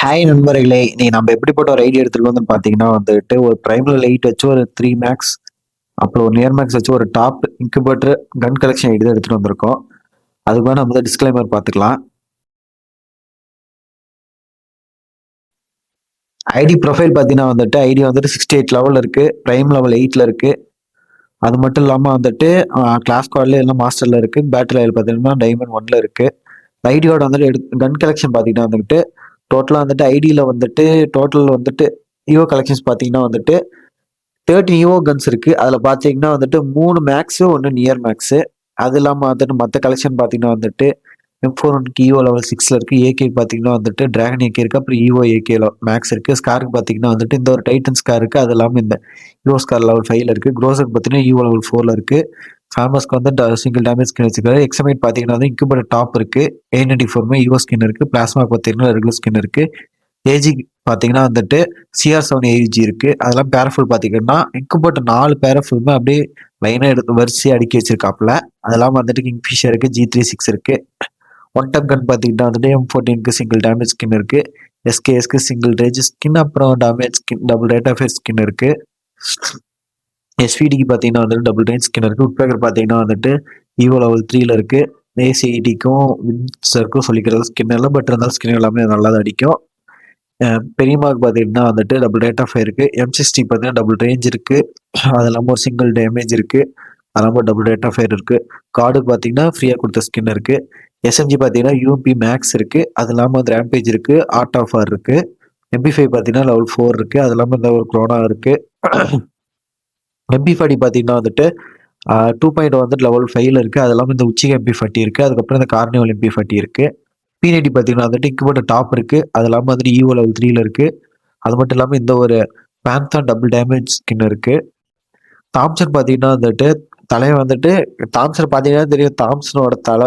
Hi நண்பர்களே நீ நம்ம எப்படிப்பட்ட ஒரு ஐடியா எடுத்துட்டு வந்து பார்த்தீங்கன்னா வந்துட்டு ஒரு ப்ரைமில் லைட் வச்சு ஒரு த்ரீ மேக்ஸ் அப்புறம் ஒரு நியர் மேக்ஸ் வச்சு ஒரு top incubator gun collection ID தான் எடுத்துட்டு வந்திருக்கோம். அதுக்கு வேணா நம்ம டிஸ்கிளைமர் பார்த்துக்கலாம் ஐடி ப்ரொஃபைல் பார்த்தீங்கன்னா வந்துட்டு ஐடி வந்துட்டு சிக்ஸ்டி எயிட் லெவலில் இருக்குது ப்ரைம் லெவல் எயிட்டில் இருக்குது அது மட்டும் இல்லாமல் வந்துட்டு கிளாஸ் கார்டில் எல்லாம் மாஸ்டரில் இருக்குது பேட்டரி லெவல் பார்த்தீங்கன்னா டைமண்ட் ஒன்ல ஐடி ஐடியோட வந்துட்டு எடு கன் கலெக்ஷன் பார்த்தீங்கன்னா வந்துட்டு டோட்டலாக வந்துட்டு ஐடியில் வந்துட்டு டோட்டல் வந்துட்டு ஈவோ கலெக்ஷன்ஸ் பார்த்தீங்கன்னா வந்துட்டு தேர்ட்டின் ஈவோ கன்ஸ் இருக்குது அதில் பார்த்தீங்கன்னா வந்துட்டு மூணு மேக்ஸு ஒன்று நியர் மேக்ஸு அது இல்லாமல் வந்துட்டு மற்ற கலெக்ஷன் பார்த்தீங்கன்னா வந்துட்டு எம் ஃபோர் ஒன்க்கு ஈவோ லெவல் சிக்ஸில் இருக்குது ஏகே பார்த்தீங்கன்னா வந்துட்டு ட்ராகன் ஏகே இருக்குது அப்புறம் ஈவோ ஏகே மேக்ஸ் இருக்குது ஸ்காருக்கு பார்த்தீங்கன்னா வந்துட்டு இந்த ஒரு டைட்டன் ஸ்கார் இருக்குது அது இல்லாமல் இந்த ஈவோ ஸ்கார் லெவல் ஃபைவ்ல இருக்குது க்ரோசர் பார்த்தீங்கன்னா ஈவோ லெவல் ஃபோரில் இருக்குது ஃபேமஸ்க்கு வந்து சிங்கிள் டேமேஜ் ஸ்கின் வச்சிருக்காரு. எக்ஸமைட் பார்த்தீங்கன்னா வந்து இன்குபேட்டர் டாப் இருக்கு. ஏ நைன்டி ஃபோர்மே யூஓ ஸ்கின் இருக்கு. பிளாஸ்மா பார்த்தீங்கன்னா ரெகுலர் ஸ்கின் இருக்கு. ஏஜி பார்த்தீங்கன்னா வந்துட்டு சிஆர் செவன் ஏஜி இருக்கு. அதெல்லாம் பேரஃபுல் பார்த்தீங்கன்னா இன்குபேட்டர் நாலு பேரஃபுல்மே அப்படியே லைனாக எடுத்து வரிசையாக அடுக்கி வச்சிருக்காப்புல. அதெல்லாம் வந்துட்டு கிங் ஃபிஷர் இருக்கு ஜி த்ரீ சிக்ஸ் இருக்கு. ஒன் டம் கன் பார்த்தீங்கன்னா வந்துட்டு எம் ஃபோர்டீனுக்கு சிங்கிள் டேமேஜ் ஸ்கின் இருக்கு. எஸ்கேஎஸ்க்கு சிங்கிள் ரேஜ் ஸ்கின் அப்புறம் damage skin double rate of skin இருக்கு. எஸ்விடிக்கு பார்த்தீங்கன்னா வந்துட்டு டபுள் ரேஞ்ச் ஸ்கின் இருக்குது உட்பேக்கர் பார்த்தீங்கன்னா வந்துட்டு ஈவோ லெவல் த்ரீல இருக்குது ஏசிஐடிக்கும் வின்சருக்கும் சொல்லிக்கிறது ஸ்கின் எல்லாம் பட் இருந்தாலும் ஸ்கின் எல்லாமே நல்லா தான் அடிக்கும். அஹ் பெரியமாவுக்கு பார்த்தீங்கன்னா வந்துட்டு டபுள் ரேட் ஆஃப் இருக்குது எம் சிக்ஸ்டி பார்த்தீங்கன்னா டபுள் ரேஞ்ச் இருக்குது அது இல்லாமல் ஒரு சிங்கிள் டேமேஜ் இருக்குது அது இல்லாமல் டபுள் ரேட் ஆஃப் ஃபயர் இருக்குது கார்டுக்கு பார்த்தீங்கன்னா ஃப்ரீயாக கொடுத்த ஸ்கின் இருக்குது எஸ்எம்ஜி பார்த்தீங்கன்னா யூபி மேக்ஸ் இருக்குது அது இல்லாமல் வந்து ரேம்பேஜ் இருக்குது ஆர்ட் ஆஃப் ஆர் இருக்குது எம்பி ஃபைவ் பார்த்தீங்கன்னா லெவல் ஃபோர் இருக்குது அது இல்லாமல் இந்த ஒரு குரோனா இருக்குது எம்பி ஃபார்ட்டி பார்த்தீங்கன்னா வந்துட்டு டூ பாயிண்ட் வந்துட்டு லெவல் ஃபைவ்ல இருக்குது அது இல்லாமல் இந்த உச்சிக எம்பி ஃபார்ட்டி இருக்குது அதுக்கப்புறம் இந்த கார்னிவல் எம்பி ஃபார்ட்டி இருக்குது பிஎன்டி பார்த்தீங்கன்னா வந்துட்டு இன்குபேட்டர் டாப் இருக்குது அது இல்லாமல் வந்துட்டு ஈவோ லெவல் த்ரீல இருக்குது அது மட்டும் இல்லாமல் இந்த ஒரு பேந்தான் டபுள் டேமேஜ் ஸ்கின் இருக்குது தாம்சன் பார்த்தீங்கன்னா வந்துட்டு தலையை வந்துட்டு தாம்சன் பார்த்தீங்கன்னா தெரியும் தாம்சனோட தலை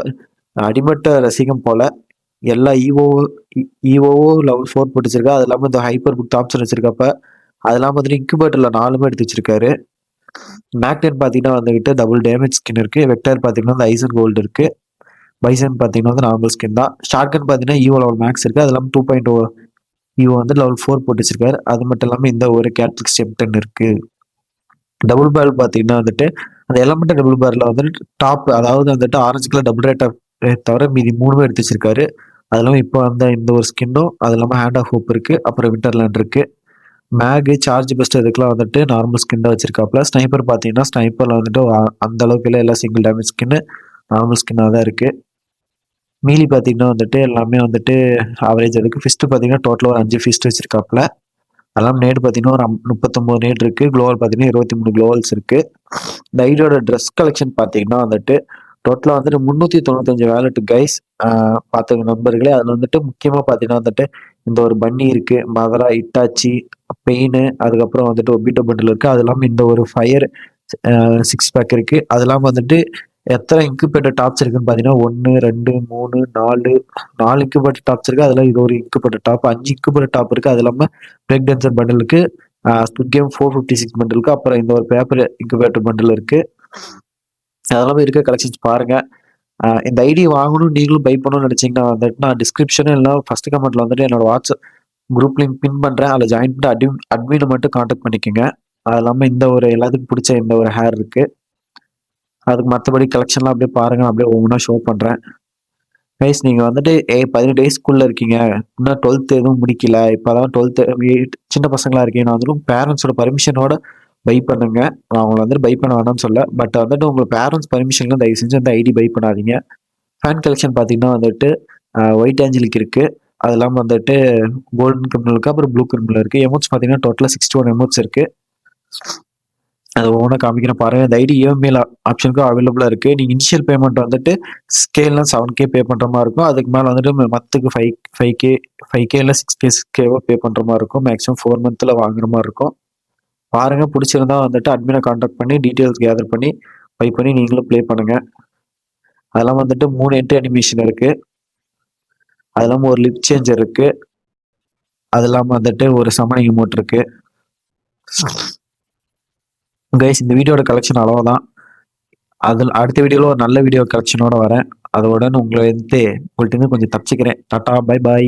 அடிமட்ட ரசிகம் போல் எல்லா ஈவோ ஈவோவோ லெவல் ஃபோர் போட்டு வச்சிருக்கா. அது இல்லாமல் இந்த ஹைப்பர் புக் தாம்சன் வச்சிருக்கப்ப அது இல்லாமல் வந்துட்டு இன்குபேட்டரில் நாலுமே எடுத்து வச்சிருக்காரு. மேக்னெட் பார்த்தீங்கன்னா வந்துகிட்டு டபுள் டேமேஜ் ஸ்கின் இருக்குது வெக்டர் பார்த்தீங்கன்னா வந்து ஐசன் கோல்டு இருக்குது பைசன் பார்த்தீங்கன்னா வந்து நார்மல் ஸ்கின் தான். ஷார்ட்கன் பார்த்தீங்கன்னா ஈவோ லெவல் மேக்ஸ் இருக்குது அது இல்லாமல் டூ பாயிண்ட் ஓ ஈவோ வந்து லெவல் ஃபோர் போட்டு வச்சிருக்காரு. அது மட்டும் இல்லாமல் இந்த ஒரு கேட்ரிக் ஸ்டெப்டன் இருக்குது டபுள் பேர் பார்த்தீங்கன்னா வந்துட்டு அந்த எலமெண்ட் டபுள் பேரில் வந்துட்டு டாப் அதாவது வந்துட்டு ஆரஞ்சு கலர் டபுள் ரேட் தவிர மீதி மூணுமே எடுத்து வச்சிருக்காரு. அது இல்லாமல் இப்போ வந்த இந்த ஒரு ஸ்கின்னும் அது இல்லாமல் ஹேண்ட் ஆஃப் ஹோப் இருக்குது அப்புறம் விண்டர்லேண்ட் இருக்குது மேகு சார்ஜ் பெஸ்ட் இதுக்கெல்லாம் வந்துட்டு நார்மல் ஸ்கின் வச்சுருக்காப்புல ஸ்னைப்பர் பார்த்தீங்கன்னா ஸ்னைப்பரில் வந்துட்டு அந்த அளவுக்கு இல்லை எல்லாம் சிங்கிள் டேமேஜ் ஸ்கின்னு நார்மல் ஸ்கின்னாக தான் இருக்குது மீலி பார்த்தீங்கன்னா வந்துட்டு எல்லாமே வந்துட்டு ஆவரேஜ் இருக்குது ஃபிஸ்ட்டு பார்த்தீங்கன்னா டோட்டலாக ஒரு அஞ்சு ஃபிஸ்ட் வச்சுருக்காப்புல அதெல்லாம் நேடு பார்த்தீங்கன்னா ஒரு முப்பத்தொம்போது நேட் இருக்குது க்ளோவல் பார்த்தீங்கன்னா இருபத்தி மூணு க்ளோவல்ஸ் இருக்குது இந்த ஐடியோட ட்ரெஸ் கலெக்ஷன் பார்த்தீங்கன்னா வந்துட்டு டோட்டலாக வந்துட்டு முந்நூற்றி தொண்ணூத்தஞ்சு வேலட் கைஸ் பார்த்துக்க நண்பர்களே அதில் வந்துட்டு முக்கியமாக பார்த்தீங்கன்னா வந்துட்டு இந்த ஒரு பன்னி இருக்குது மதரா இட்டாச்சி பெயின் அதுக்கப்புறம் வந்துட்டு ஒபிட்டோ பண்டில் இருக்குது அது இல்லாமல் இந்த ஒரு ஃபயர் சிக்ஸ் பேக் இருக்குது அது இல்லாமல் வந்துட்டு எத்தனை இன்குபேட்டர் டாப்ஸ் இருக்குன்னு பார்த்தீங்கன்னா ஒன்று ரெண்டு மூணு நாலு நாலு இன்குபேட்டர் டாப்ஸ் இருக்குது அதில் இது ஒரு இன்குபேட்டர் டாப் அஞ்சு இன்குபேட்டர் டாப் இருக்குது அது இல்லாமல் பிரேக் டான்சர் பண்டில் இருக்கு. கேம் ஃபோர் ஃபிஃப்டி சிக்ஸ் பண்டிலுக்கு அப்புறம் இந்த ஒரு பேப்பர் இன்குபேட்டர் பண்டில் இருக்குது அதெல்லாமே இருக்க கலெக்ஷன்ஸ் பாருங்க. இந்த ஐடி வாங்கணும் நீங்களும் பை பண்ணணும்னு நினச்சிங்கன்னா வந்துட்டு நான் டிஸ்கிரிப்ஷனும் இல்லை ஃபர்ஸ்ட் கமெண்ட்டில் வந்துட்டு என்னோட வாட்ஸ்அப் குரூப் லிங்க் பின் பண்ணுறேன் அதில் ஜாயின் பண்ணி அட்மின் அட்மினை மட்டும் காண்டாக்ட் பண்ணிக்கோங்க. அது இல்லாமல் இந்த ஒரு எல்லாத்துக்கும் பிடிச்ச இந்த ஒரு ஹேர் இருக்குது அதுக்கு மற்றபடி கலெக்ஷன்லாம் அப்படியே பாருங்க. அப்படியே ஒவ்வொன்றா ஷோ பண்ணுறேன் கைஸ் நீங்கள் வந்துட்டு ஏ பதினெட்டு டேஸ்க்குள்ளே இருக்கீங்க. இன்னும் டுவெல்த்து எதுவும் முடிக்கல. இப்போ தான் டுவெல்த்து சின்ன பசங்களாக இருக்கீங்க. நான் வந்துட்டு பேரண்ட்ஸோட பர்மிஷனோட பை பண்ணுங்க. நான் அவங்கள வந்துட்டு பை பண்ண வேணாம்னு சொல்ல. பட் வந்துட்டு உங்கள் பேரண்ட்ஸ் பர்மிஷன்லாம் தயவு செஞ்சு அந்த ஐடி பை பண்ணாதீங்க. ஃபேன் கலெக்ஷன் பார்த்தீங்கன்னா வந்துட்டு ஒயிட் ஏஞ்சலுக்கு இருக்குது அது இல்லாமல் வந்துட்டு கோல்டன் கிரிமினல் இருக்கு. அப்புறம் ப்ளூ கிரிமினல் இருக்குது எமோட்ஸ் பார்த்தீங்கன்னா டோட்டலாக சிக்ஸ்டி ஒன் எமோட்ஸ் இருக்கு. அது ஒவ்வொன்றா காமிக்கிறேன் பாருங்கள் இந்த ஐடி இஎம்ஐல ஆப்ஷனுக்கும் அவைலபிளாக இருக்குது நீங்கள் இனிஷியல் பேமெண்ட் வந்துட்டு ஸ்கேல்லாம் செவன் கே பே பண்ணுற மாதிரி இருக்கும். அதுக்கு மேலே வந்துட்டு மத்துக்கு five five K five K இல்லை சிக்ஸ் கே சிக்ஸ் கேவோ பே பண்ணுற மாதிரி இருக்கும். மேக்ஸிமம் ஃபோர் மந்த்தில் வாங்குற மாதிரி இருக்கும். பாருங்கள் பிடிச்சிருந்தா வந்துட்டு அட்மினை காண்டாக்ட் பண்ணி டீட்டெயில்ஸ் கேதர் பண்ணி பை பண்ணி நீங்களும் ப்ளே பண்ணுங்கள் அதெல்லாம் வந்துட்டு மூணு என்ட்ரி அனிமேஷன் இருக்குது அது இல்லாமல் ஒரு லிப் சேஞ்சர் இருக்குது அது இல்லாமல் வந்துட்டு ஒரு சமணி இமோட் இருக்குது கைஸ் இந்த வீடியோட கலெக்ஷன் அளவுதான் அதில் அடுத்த வீடியோவில் ஒரு நல்ல வீடியோ கலெக்ஷனோட வரேன். அதோட உங்களை வந்து உங்கள்கிட்ட கொஞ்சம் தப்பிச்சுக்கிறேன். Tata bye bye